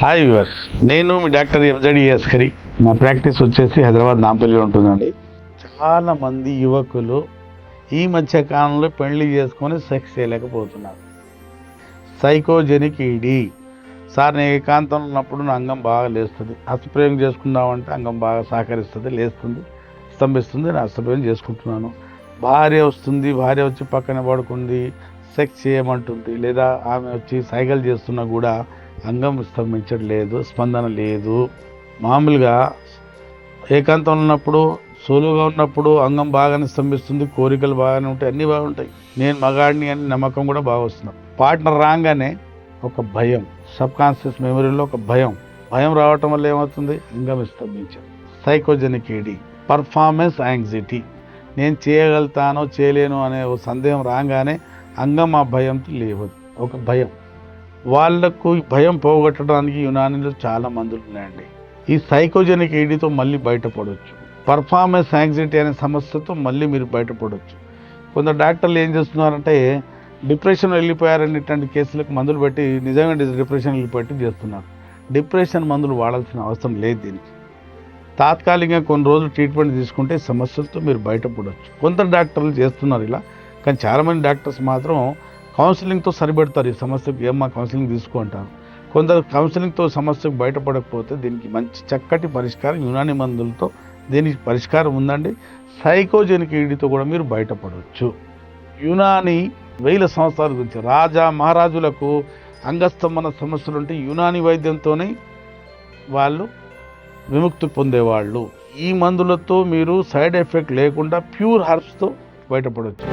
Hi viewers నేను మీ doctor ఎంజడి ఎస్కరి నా ప్రాక్టీస్ వచ్చేసి హైదరాబాద్ నాంపల్లిలో ఉంటుందండి. చాలా మంది యువకులు ఈ మధ్య కాలంలో పెళ్ళి చేసుకొని సెక్స్ చేయలేకపోతున్నారు. సైకోజెనిక్ ఈడీ సార్ నేను ఏకాంతంలో ఉన్నప్పుడు నా అంగం బాగా లేస్తుంది. హస్తప్రయోగం చేసుకుందామంటే అంగం బాగా సహకరిస్తుంది లేస్తుంది స్తంభిస్తుంది నేను హస్తప్రయోగం చేసుకుంటున్నాను. భార్య వస్తుంది భార్య వచ్చి పక్కన పడుకుంది సెక్స్ చేయమంటుంది లేదా ఆమె వచ్చి సైకిల్ చేస్తున్నా కూడా అంగం స్తంభించట్లేదు స్పందన లేదు. మామూలుగా ఏకాంతం ఉన్నప్పుడు సోలుగా ఉన్నప్పుడు అంగం బాగానే స్తంభిస్తుంది కోరికలు బాగానే ఉంటాయి అన్నీ బాగుంటాయి. నేను మగాడిని అని నమ్మకం కూడా బాగా వస్తున్నాను పార్ట్నర్ రాగానే ఒక భయం సబ్ కాన్షియస్ మెమరీలో ఒక భయం. భయం రావటం వల్ల ఏమవుతుంది? అంగం స్తంభించారు సైకోజెనిక్ ఏడి పర్ఫార్మెన్స్ యాంగ్జైటీ. నేను చేయగలుగుతానో చేయలేను అనే ఒక సందేహం రాగానే అంగం ఆ భయంతో లేవదు. ఒక భయం. వాళ్ళకు భయం పోగొట్టడానికి యునానీలో చాలా మందులు ఉన్నాయండి. ఈ సైకోజెనిక్ ఏడితో మళ్ళీ బయటపడవచ్చు పర్ఫార్మెన్స్ యాంగ్జైటీ అనే సమస్యతో మళ్ళీ మీరు బయటపడవచ్చు కొందరు డాక్టర్లు ఏం చేస్తున్నారంటే డిప్రెషన్ వెళ్ళిపోయారనేటువంటి కేసులకు మందులు పెట్టి నిజంగా డిప్రెషన్ వెళ్ళిపెట్టి చేస్తున్నారు. డిప్రెషన్ మందులు వాడాల్సిన అవసరం లేదు దీనికి. తాత్కాలికంగా కొన్ని రోజులు ట్రీట్మెంట్ తీసుకుంటే సమస్యలతో మీరు బయటపడవచ్చు కొందరు డాక్టర్లు చేస్తున్నారు ఇలా కానీ చాలామంది డాక్టర్స్ మాత్రం కౌన్సిలింగ్తో సరిపెడతారు ఈ సమస్యకు ఏమ్మా కౌన్సిలింగ్ తీసుకుంటారు కొందరు కౌన్సిలింగ్తో సమస్యకు బయటపడకపోతే దీనికి మంచి చక్కటి పరిష్కారం యునాని మందులతో దీనికి పరిష్కారం ఉందండి. సైకోజెనిక్ ఈడితో కూడా మీరు బయటపడవచ్చు యునాని వేల సంవత్సరాల గురించి రాజా మహారాజులకు అంగస్తంభన సమస్యలు ఉంటే యునాని వైద్యంతోనే వాళ్ళు విముక్తి పొందేవాళ్ళు. ఈ మందులతో మీరు సైడ్ ఎఫెక్ట్ లేకుండా ప్యూర్ హర్బ్స్తో బయటపడవచ్చు